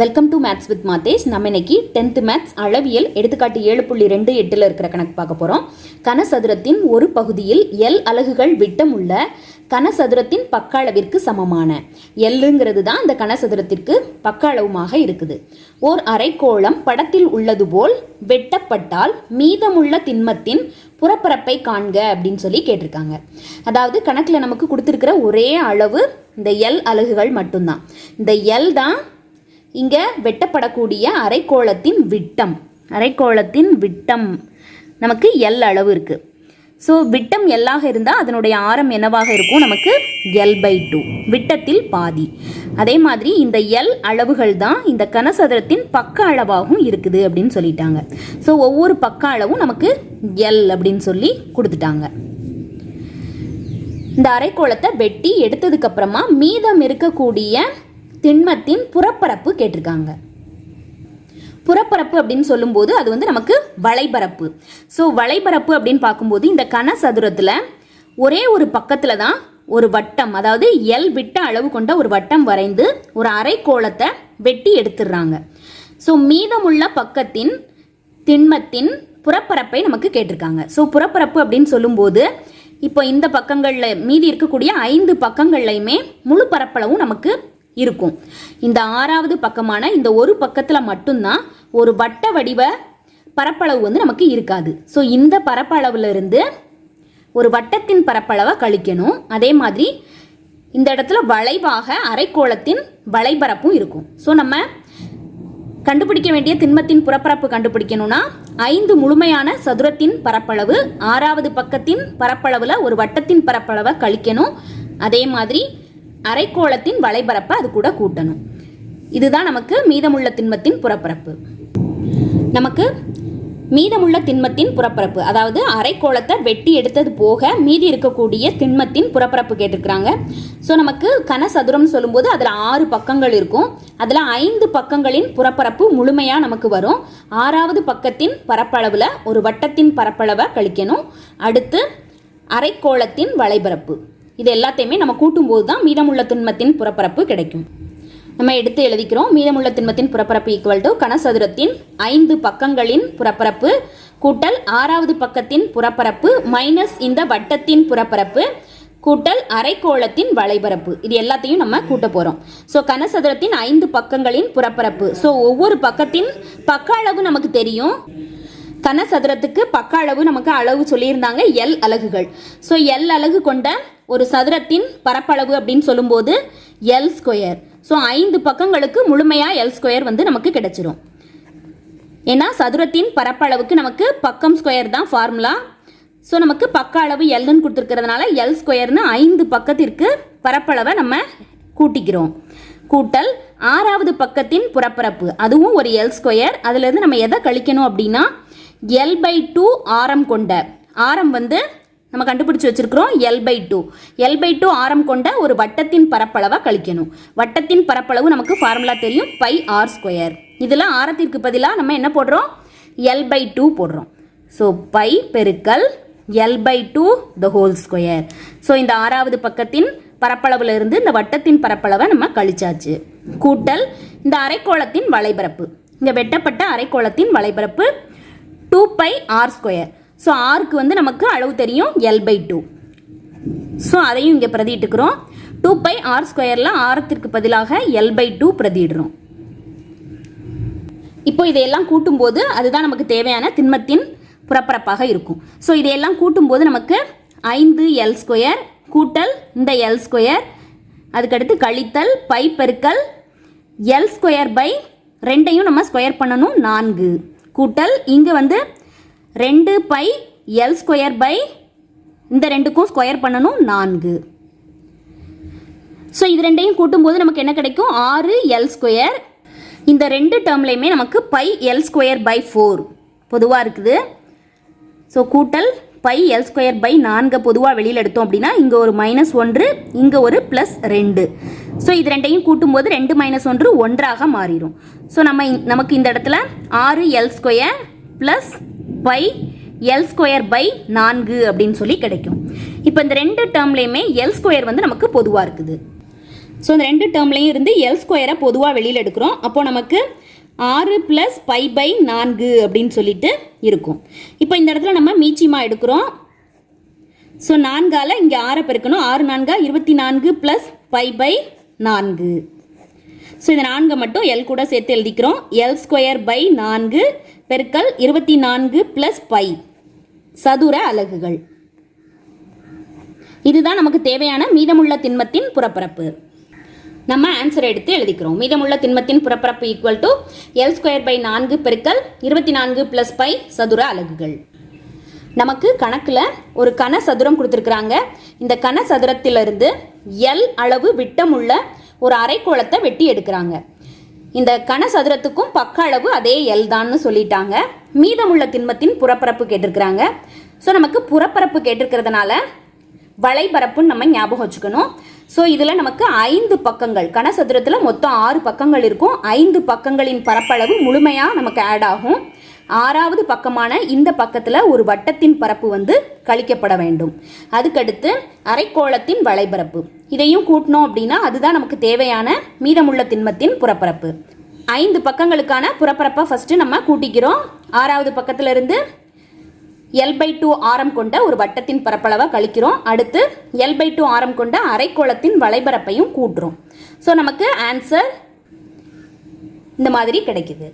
Welcome to maths with Mathesh நம்ம இன்னைக்கு tenth maths அளவியல் எடுத்துக்காட்டு ஏழு புள்ளி ரெண்டு எட்டில் இருக்கிற கணக்கு பார்க்க போகிறோம் கனசதுரத்தின் ஒரு பகுதியில் எல் அலகுகள் விட்டம் உள்ள கனசதுரத்தின் பக்க அளவிற்கு சமமான. எல்லுங்கிறது தான் இந்த கனசதுரத்திற்கு பக்க அளவுமாக இருக்குது. ஓர் அரைக்கோளம் படத்தில் உள்ளது போல் வெட்டப்பட்டால் மீதமுள்ள திண்மத்தின் புறப்பரப்பை காண்க அப்படின்னு சொல்லி கேட்டிருக்காங்க. அதாவது கணக்கில் நமக்கு கொடுத்துருக்கிற ஒரே அளவு இந்த எல் அலகுகள் மட்டும்தான். இந்த எல் தான் இங்கே வெட்டப்படக்கூடிய அரைக்கோளத்தின் விட்டம். அரைக்கோளத்தின் விட்டம். நமக்கு எல் அளவு இருக்குது ஸோ விட்டம் எல்லாக இருந்தால் அதனுடைய ஆரம் என்னவாக இருக்கும்? நமக்கு எல் பை டூ விட்டத்தில் பாதி. அதே மாதிரி இந்த எல் அளவுகள் தான் இந்த கனசதுரத்தின் பக்க அளவாகவும் இருக்குது அப்படின்னு சொல்லிட்டாங்க. ஸோ ஒவ்வொரு பக்க அளவும் நமக்கு எல் அப்படின்னு சொல்லி கொடுத்துட்டாங்க. இந்த அரைக்கோளத்தை வெட்டி எடுத்ததுக்கப்புறமா மீதம் இருக்கக்கூடிய திண்மத்தின் புறப்பரப்பு கேட்டிருக்காங்க. புறப்பரப்பு அப்படின்னு சொல்லும்போது அது வந்து நமக்கு வளைபரப்பு. ஸோ வளைபரப்பு அப்படின்னு பார்க்கும்போது இந்த கனசதுரத்தில் ஒரே ஒரு பக்கத்தில் தான் ஒரு வட்டம் அதாவது எல் விட்ட அளவு கொண்ட ஒரு வட்டம் வரைந்து ஒரு அரைக்கோளத்தை வெட்டி எடுத்துடுறாங்க. ஸோ மீதமுள்ள பக்கத்தின் திண்மத்தின் புறப்பரப்பை நமக்கு கேட்டிருக்காங்க. ஸோ புறப்பரப்பு அப்படின்னு சொல்லும்போது இப்போ இந்த பக்கங்களில் மீதி இருக்கக்கூடிய ஐந்து பக்கங்கள்லையுமே முழு பரப்பளவும் நமக்கு இருக்கும். இந்த ஆறாவது பக்கமான இந்த ஒரு பக்கத்தில் மட்டும்தான் ஒரு வட்ட வடிவ பரப்பளவு வந்து நமக்கு இருக்காது. ஸோ இந்த பரப்பளவுலேருந்து ஒரு வட்டத்தின் பரப்பளவை கழிக்கணும். அதே மாதிரி இந்த இடத்துல வளைவாக அரைக்கோளத்தின் வளைபரப்பும் இருக்கும். ஸோ நம்ம கண்டுபிடிக்க வேண்டிய திண்மத்தின் புறப்பரப்பு கண்டுபிடிக்கணும்னா ஐந்து முழுமையான சதுரத்தின் பரப்பளவு ஆறாவது பக்கத்தின் பரப்பளவில் ஒரு வட்டத்தின் பரப்பளவை கழிக்கணும். அதே மாதிரி அரைக்கோளத்தின் வலைபரப்பை அது கூட கூட்டணும். இதுதான் நமக்கு மீதமுள்ள திண்மத்தின் புறப்பரப்பு. நமக்கு மீதமுள்ள திண்மத்தின் புறப்பரப்பு அதாவது அரைக்கோளத்தை வெட்டி எடுத்தது போக மீதி இருக்கக்கூடிய திண்மத்தின் புறப்பரப்பு கேட்டிருக்கிறாங்க. ஸோ நமக்கு கனசதுரம் சொல்லும்போது அதில் ஆறு பக்கங்கள் இருக்கும். அதில் ஐந்து பக்கங்களின் புறப்பரப்பு முழுமையாக நமக்கு வரும். ஆறாவது பக்கத்தின் பரப்பளவில் ஒரு வட்டத்தின் பரப்பளவை கழிக்கணும். அடுத்து அரைக்கோளத்தின் வலைபரப்பு இது எல்லாத்தையுமே நம்ம கூட்டும்போது தான் மீதமுள்ள திண்மத்தின் புறப்பரப்பு கிடைக்கும். நம்ம எடுத்து எழுதிக்கிறோம் மீதமுள்ள திண்மத்தின் புறப்பரப்பு ஈக்குவல் டு கனசதுரத்தின் ஐந்து பக்கங்களின் புறப்பரப்பு கூட்டல் ஆறாவது பக்கத்தின் புறப்பரப்பு மைனஸ் இந்த வட்டத்தின் புறப்பரப்பு கூட்டல் அரைக்கோளத்தின் வளைபரப்பு. இது எல்லாத்தையும் நம்ம கூட்ட போகிறோம் ஸோ கனசதுரத்தின் ஐந்து பக்கங்களின் புறப்பரப்பு. ஸோ ஒவ்வொரு பக்கத்தின் பக்க அளவு நமக்கு தெரியும். கனசதுரத்துக்கு பக்க அளவு நமக்கு அளவு சொல்லியிருந்தாங்க எல் அலகுகள். ஸோ எல் அலகு கொண்ட ஒரு சதுரத்தின் பரப்பளவு அப்படின்னு சொல்லும்போது எல் ஸ்கொயர் ஸோ ஐந்து பக்கங்களுக்கு முழுமையாக எல் ஸ்கொயர் வந்து நமக்கு கிடைச்சிரும். ஏன்னா சதுரத்தின் பரப்பளவுக்கு நமக்கு பக்கம் ஸ்கொயர் தான் ஃபார்முலா ஸோ நமக்கு பக்க அளவு எல்னு கொடுத்துருக்கிறதுனால எல் ஸ்கொயர்னு ஐந்து பக்கத்திற்கு பரப்பளவை நம்ம கூட்டிக்கிறோம். கூட்டல் ஆறாவது பக்கத்தின் புறப்பரப்பு. அதுவும் ஒரு எல் ஸ்கொயர் அதுலேருந்து நம்ம எதை கழிக்கணும் அப்படின்னா எல் பை டூ ஆரம் கொண்ட. ஆரம் வந்து நம்ம கண்டுபிடிச்சி வச்சிருக்கிறோம் L pi two L pi two ஆரம் கொண்ட ஒரு வட்டத்தின் பரப்பளவை கழிக்கணும். வட்டத்தின் பரப்பளவு நமக்கு ஃபார்முலா தெரியும் பை ஆர் ஸ்கொயர் இதில் ஆரத்திற்கு பதிலாக நம்ம என்ன போடுறோம்? எல் பை டூ போடுறோம். ஸோ பை பெருக்கல் L pi two the whole square so இந்த ஆறாவது பக்கத்தின் பரப்பளவில் இருந்து இந்த வட்டத்தின் பரப்பளவை நம்ம கழிச்சாச்சு. கூட்டல் இந்த அரைக்கோளத்தின் வலைபரப்பு இந்த வெட்டப்பட்ட அரைக்கோளத்தின் வலைபரப்பு two pi R square so ஆருக்கு வந்து நமக்கு அளவு தெரியும் எல் பை டூ ஸோ அதையும் இங்கே பிரதிட்டுக்கிறோம் டூ பை ஆர் ஸ்கொயரில் ஆரத்திற்கு பதிலாக எல் பை டூ பிரதிடுறோம் இப்போ இதையெல்லாம் கூட்டும்போது அதுதான் நமக்கு தேவையான திண்மத்தின் புறப்பரப்பாக இருக்கும். ஸோ இதையெல்லாம் கூட்டும்போது நமக்கு ஐந்து எல் ஸ்கொயர் கூட்டல் இந்த எல் ஸ்கொயர் அதுக்கடுத்து கழித்தல் பை பெருக்கல் எல் ஸ்கொயர் பை ரெண்டையும் நம்ம ஸ்கொயர் பண்ணணும் நான்கு. கூட்டல் இங்கே வந்து ரெண்டு பை எல் ஸ்கொயர் பை இந்த ரெண்டுக்கும் ஸ்கொயர் பண்ணணும் நான்கு. ஸோ இது ரெண்டையும் கூட்டும்போது நமக்கு என்ன கிடைக்கும்? ஆறு எல் ஸ்கொயர் இந்த ரெண்டு டேர்ம்லேயுமே நமக்கு pi L square pi four பொதுவாக இருக்குது. ஸோ கூட்டல் பை எல் ஸ்கொயர் பை நான்கை பொதுவாக வெளியில் எடுத்தோம் அப்படின்னா இங்கே ஒரு மைனஸ் ஒன்று இங்கே ஒரு ப்ளஸ் ரெண்டு. ஸோ இது ரெண்டையும் கூட்டும்போது ரெண்டு மைனஸ் ஒன்று ஒன்றாக மாறிடும் ஸோ நம்ம நமக்கு இந்த இடத்துல ஆறு L square plus pi L square pi நான்கு அப்படின்னு சொல்லி கிடைக்கும். இப்போ இந்த ரெண்டு டேர்ம்லேயுமே எல் ஸ்கொயர் வந்து நமக்கு பொதுவாக இருக்குது. ஸோ இந்த ரெண்டு டேர்ம்லையும் இருந்து எல் ஸ்கொயரை பொதுவாக வெளியில் எடுக்கிறோம். அப்போது நமக்கு ஆறு ப்ளஸ் பை பை நான்கு அப்படின்னு சொல்லிட்டு இருக்கும். இப்போ இந்த இடத்துல நம்ம மீச்சிமா எடுக்கிறோம். ஸோ நான்கால் இங்கே ஆறை பெருக்கணும். ஆறு நான்கா இருபத்தி நான்கு ப்ளஸ் பை பை நான்கு. ஸோ இந்த நான்கை மட்டும் எல் கூட சேர்த்து எழுதிக்கிறோம். எல் ஸ்கொயர் பை நான்கு பெருக்கல் இருபத்தி நான்கு ப்ளஸ் பை சதுர அலகுகள். இதுதான் நமக்கு தேவையான மீதமுள்ள திண்மத்தின் புறப்பரப்பு. நம்ம ஆன்சர் எடுத்து எழுதிக்கிறோம். மீதமுள்ள திண்மத்தின் புறப்பரப்பு equal to L square pi நான்கு பெருக்கல் இருபத்தி நான்கு ப்ளஸ் பை சதுர அலகுகள். நமக்கு கணக்கில் ஒரு கன சதுரம் கொடுத்துருக்குறாங்க. இந்த கன சதுரத்திலிருந்து எல் அளவு விட்டமுள்ள ஒரு அரைக்கோளத்தை வெட்டி எடுக்கிறாங்க. இந்த கன சதுரத்துக்கும் பக்க அளவு அதே எல் தான்னு சொல்லிட்டாங்க. மீதமுள்ள திண்மத்தின் புறப்பரப்பு கேட்டிருக்கிறாங்க. ஸோ நமக்கு புறப்பரப்பு கேட்டிருக்கிறதுனால வலைபரப்புன்னு நம்ம ஞாபகம் வச்சுக்கணும். ஸோ இதில் நமக்கு ஐந்து பக்கங்கள் கனசதுரத்தில் மொத்தம் ஆறு பக்கங்கள் இருக்கும். ஐந்து பக்கங்களின் பரப்பளவு முழுமையாக நமக்கு ஆட் ஆகும். ஆறாவது பக்கமான இந்த பக்கத்தில் ஒரு வட்டத்தின் பரப்பு வந்து கழிக்கப்பட வேண்டும். அதுக்கடுத்து அரைக்கோளத்தின் வலைபரப்பு இதையும் கூட்டினோம் அப்படின்னா அதுதான் நமக்கு தேவையான மீதமுள்ள திண்மத்தின் புறப்பரப்பு. ஐந்து பக்கங்களுக்கான புறப்பரப்பை ஃபஸ்ட்டு நம்ம கூட்டிக்கிறோம். ஆறாவது பக்கத்திலிருந்து எல் பை டூ ஆரம் கொண்ட ஒரு வட்டத்தின் பரப்பளவை கழிக்கிறோம். அடுத்து எல் பை டூ ஆரம் கொண்ட அரைக்கோளத்தின் வலைபரப்பையும் கூட்டுறோம். ஸோ நமக்கு ஆன்சர் இந்த மாதிரி கிடைக்குது.